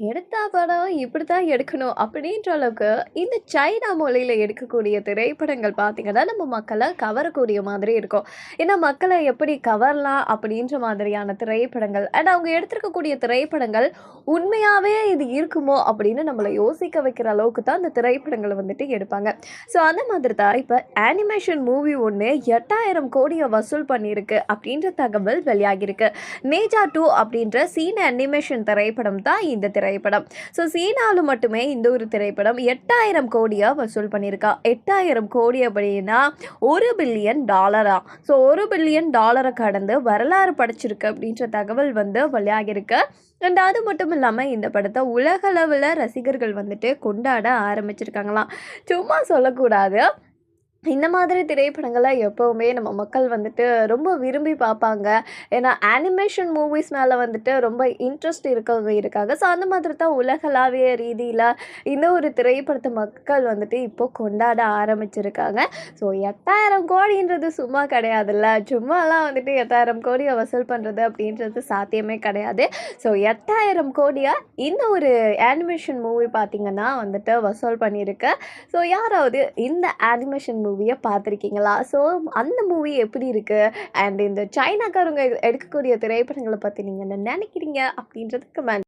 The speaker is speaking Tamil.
எடுத்தா படம் இப்படி தான் எடுக்கணும் அப்படின்ற அளவுக்கு இந்த சைனா மொழியில் எடுக்கக்கூடிய திரைப்படங்கள் பார்த்தீங்கன்னா, நம்ம மக்களை கவரக்கூடிய மாதிரி இருக்கும். ஏன்னா மக்களை எப்படி கவரலாம் அப்படின்ற மாதிரியான திரைப்படங்கள். அண்ட் அவங்க எடுத்திருக்கக்கூடிய திரைப்படங்கள் உண்மையாகவே இது இருக்குமோ அப்படின்னு நம்மளை யோசிக்க வைக்கிற அளவுக்கு தான் அந்த திரைப்படங்களை வந்துட்டு எடுப்பாங்க. ஸோ அந்த மாதிரி தான் இப்போ ஆனிமேஷன் மூவி ஒன்று எட்டாயிரம் கோடியை வசூல் பண்ணியிருக்கு அப்படின்ற தகவல் வெளியாகியிருக்கு. நேஜா டூ அப்படின்ற சீன அனிமேஷன் திரைப்படம் தான் இந்த திரைப்படம். ஸோ சீனாவில் மட்டுமே இந்த ஒரு திரைப்படம் எட்டாயிரம் கோடியாக வசூல் பண்ணியிருக்கா. 8000 கோடி அப்படின்னா ஒரு பில்லியன் டாலரா. ஸோ ஒரு பில்லியன் டாலரை கடந்து வரலாறு படைச்சிருக்கு அப்படின்ற தகவல் வந்து வெளியாகியிருக்கு. அண்ட் அது மட்டும் இல்லாமல் இந்த படத்தை உலகளவில் ரசிகர்கள் வந்துட்டு கொண்டாட ஆரம்பிச்சிருக்காங்களாம். சும்மா சொல்லக்கூடாது. இந்த மாதிரி திரைப்படங்களை எப்போவுமே நம்ம மக்கள் வந்துட்டு ரொம்ப விரும்பி பார்ப்பாங்க. ஏன்னா அனிமேஷன் மூவிஸ் மேலே வந்துட்டு ரொம்ப இன்ட்ரெஸ்ட் இருக்கவங்க இருக்காங்க. ஸோ அந்த மாதிரி தான் உலகளாவிய ரீதியில் இந்த ஒரு திரைப்படத்தை மக்கள் வந்துட்டு இப்போ கொண்டாட ஆரம்பிச்சிருக்காங்க. ஸோ 8000 கோடின்றது சும்மா கிடையாதுல்ல. சும்மாலாம் வந்துட்டு எட்டாயிரம் கோடியை வசூல் பண்ணுறது அப்படின்றது சாத்தியமே கிடையாது. ஸோ எட்டாயிரம் கோடியாக இந்த ஒரு அனிமேஷன் மூவி பார்த்திங்கன்னா வந்துட்டு வசூல் பண்ணியிருக்கு. ஸோ யாராவது இந்த அனிமேஷன் மூவியை பார்த்துருக்கீங்களா? ஸோ அந்த மூவி எப்படி இருக்குது அண்ட் இந்த சைனாக்காரங்க எடுக்கக்கூடிய திரைப்படங்களை பற்றி நீங்கள் என்ன நினைக்கிறீங்க? அப்படின்றது கமெண்ட்